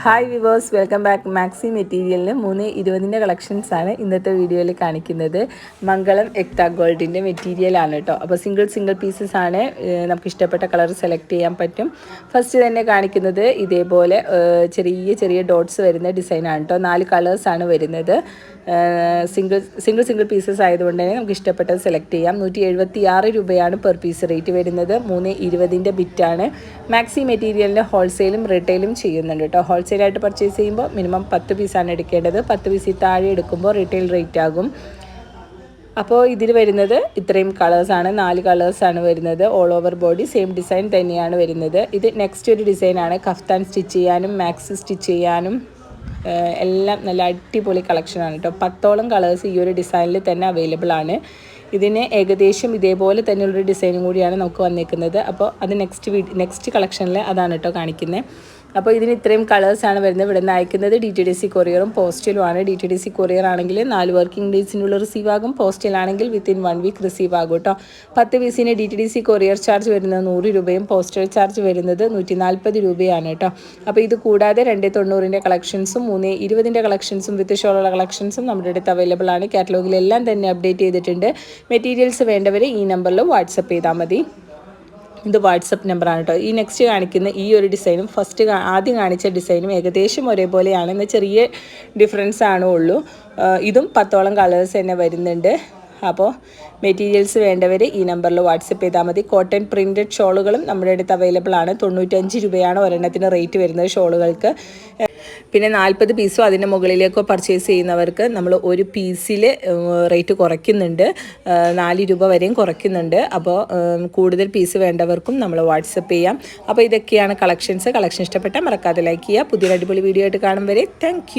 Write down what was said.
Hi viewers welcome back maxi മെറ്റീരിയലിന് മൂന്ന് ഇരുപതിന്റെ collections ആണ് ഇന്നത്തെ വീഡിയോയിൽ കാണിക്കുന്നത്. മംഗളം എക്ത ഗോൾഡിന്റെ മെറ്റീരിയലാണ് കേട്ടോ അപ്പോൾ സിംഗിൾ സിംഗിൾ പീസസ് ആണ് നമുക്ക് ഇഷ്ടപ്പെട്ട കളർ സെലക്ട് ചെയ്യാൻ പറ്റും. ഫസ്റ്റ് തന്നെ കാണിക്കുന്നത് ഇതേപോലെ ചെറിയ ചെറിയ ഡോട്ട്സ് വരുന്ന ഡിസൈനാണ് കേട്ടോ നാല് കളേഴ്സാണ് വരുന്നത്. സിംഗിൾ സിംഗിൾ സിംഗിൾ പീസസ് ആയതുകൊണ്ട് തന്നെ നമുക്ക് ഇഷ്ടപ്പെട്ടത് സെലക്ട് ചെയ്യാം. നൂറ്റി എഴുപത്തി ആറ് രൂപയാണ് പെർ പീസ് റേറ്റ് വരുന്നത്. മൂന്ന് ഇരുപതിന്റെ ബിറ്റാണ് മാക്സി മെറ്റീരിയലിന്റെ ഹോൾസെയിലും റീറ്റെയിലും ചെയ്യുന്നുണ്ട് കേട്ടോ ഹോൾസെയിലായിട്ട് പർച്ചേസ് ചെയ്യുമ്പോൾ മിനിമം പത്ത് പീസാണ് എടുക്കേണ്ടത്. പത്ത് പീസിൽ താഴെ എടുക്കുമ്പോൾ റീറ്റെയിൽ റേറ്റ് ആകും. അപ്പോൾ ഇതിൽ വരുന്നത് ഇത്രയും കളേഴ്സാണ് നാല് കളേഴ്സാണ് വരുന്നത്. All over body same design തന്നെയാണ് വരുന്നത്. ഇത് നെക്സ്റ്റ് ഒരു ഡിസൈനാണ് കഫ്താൻ സ്റ്റിച്ച് ചെയ്യാനും മാക്സ് സ്റ്റിച്ച് ചെയ്യാനും എല്ലാം നല്ല അടിപൊളി കളക്ഷനാണ് കേട്ടോ. പത്തോളം കളേഴ്സ് ഈ ഒരു ഡിസൈനിൽ തന്നെ അവൈലബിൾ ആണ്. ഇതിന് ഏകദേശം ഇതേപോലെ തന്നെയുള്ളൊരു ഡിസൈനും കൂടിയാണ് നമുക്ക് വന്നിരിക്കുന്നത് അപ്പോൾ അത് നെക്സ്റ്റ് വീ നെക്സ്റ്റ് കളക്ഷനിൽ അതാണ് കേട്ടോ കാണിക്കുന്നത്. അപ്പോൾ ഇതിന് ഇത്രയും കളേഴ്സാണ് വരുന്നത്. ഇവിടെ നിന്ന് അയക്കുന്നത് ഡി ടി ഡി സി കൊറിയറും പോസ്റ്റിലുമാണ് D T D C courier ആണെങ്കിൽ നാല് വർക്കിംഗ് ഡേയ്സിനുള്ള റിസീവ് ആകും. പോസ്റ്റിലാണെങ്കിൽ വിത്തിൻ വൺ വീക്ക് റിസീവ് ആകും കേട്ടോ. പത്ത് പീസിന് D T D C courier charge വരുന്നത് നൂറ് രൂപയും പോസ്റ്റൽ ചാർജ് വരുന്നത് നൂറ്റി നാൽപ്പത് രൂപയാണ് കേട്ടോ. അപ്പോൾ ഇത് കൂടാതെ രണ്ട് തൊണ്ണൂറിന്റെ കളക്ഷൻസും മൂന്ന് ഇരുപതിന്റെ കളക്ഷൻസും വിത്ത് ഷോളുള്ള കളക്ഷൻസും നമ്മുടെ അടുത്ത് അവൈലബിൾ ആണ്. കാറ്റലോഗിലെല്ലാം തന്നെ അപ്ഡേറ്റ് ചെയ്തിട്ടുണ്ട്. മെറ്റീരിയൽസ് വേണ്ടവർ ഈ നമ്പറിൽ വാട്സപ്പ് ചെയ്താൽ മതി. ഇത് വാട്സപ്പ് നമ്പറാണ് കേട്ടോ ഈ നെക്സ്റ്റ് കാണിക്കുന്ന ഈ ഒരു ഡിസൈനും ഫസ്റ്റ് ആദ്യം കാണിച്ച ഡിസൈനും ഏകദേശം ഒരേപോലെയാണ്. എന്നാൽ ചെറിയ ഡിഫറൻസ് ആണ് ഉള്ളൂ. ഇതും പത്തോളം കളേഴ്സ് തന്നെ വരുന്നുണ്ട്. അപ്പോൾ മെറ്റീരിയൽസ് വേണ്ടവർ ഈ നമ്പറിൽ വാട്സപ്പ് ചെയ്താൽ മതി. കോട്ടൺ പ്രിന്റഡ് ഷോളുകളും നമ്മുടെ അടുത്ത് അവൈലബിൾ ആണ്. തൊണ്ണൂറ്റഞ്ച് രൂപയാണ് ഒരെണ്ണത്തിന് റേറ്റ് വരുന്നത് ഷോളുകൾക്ക് പിന്നെ നാൽപ്പത് പീസോ അതിന്റെ മുകളിലേക്കോ പർച്ചേസ് ചെയ്യുന്നവർക്ക് നമ്മൾ ഒരു പീസിൽ റേറ്റ് കുറയ്ക്കുന്നുണ്ട്. നാല് രൂപ വരെയും കുറയ്ക്കുന്നുണ്ട്. അപ്പോൾ കൂടുതൽ പീസ് വേണ്ടവർക്കും നമ്മൾ വാട്സപ്പ് ചെയ്യാം. അപ്പോൾ ഇതൊക്കെയാണ് കളക്ഷൻസ് കളക്ഷൻ ഇഷ്ടപ്പെട്ടാൽ മറക്കാതെ ലൈക്ക് ചെയ്യുക. പുതിയൊരു അടിപൊളി വീഡിയോ ആയിട്ട് കാണും വരെ. താങ്ക്